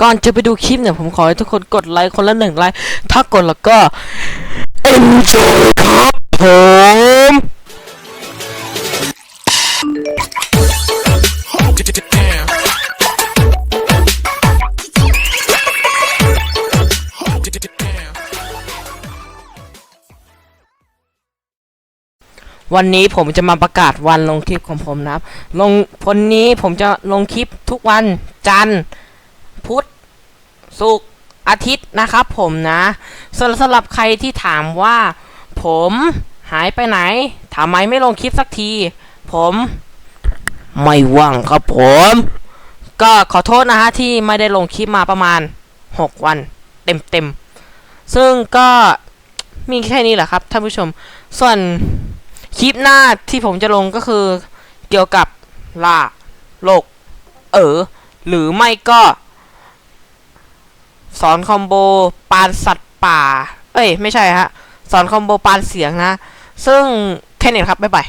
ก่อนจะไปดูคลิปเนี่ยผมขอให้ทุกคนกดไลค์คนละหนึ่งไลค์ ถ้ากดแล้วก็ enjoy ครับผมวันนี้ผมจะมาประกาศวันลงคลิปของผมนะครับ ลงวันนี้ผมจะลงคลิปทุกวันจันทร์ พุธศุกร์อาทิตย์นะครับผมนะสำหรับสำหรับใครที่ถามว่า ผมหายไปไหนทำไมไม่ลงคลิปสักที ผมไม่ว่างครับผม ก็ขอโทษนะฮะที่ไม่ได้ลงคลิปมาประมาณ 6 วัน เต็มเต็มๆซึ่งก็มีแค่นี้แหละครับท่านผู้ชม ส่วนคลิปหน้าที่ผมจะลงก็คือเกี่ยวกับล่าโลก เออ หรือไม่ก็ สอนคอมโบปานสัตว์ป่า เอ้ย ไม่ใช่ฮะ สอนคอมโบปานเสียงนะ ซึ่งแค่นี้ครับ บ๊ายบาย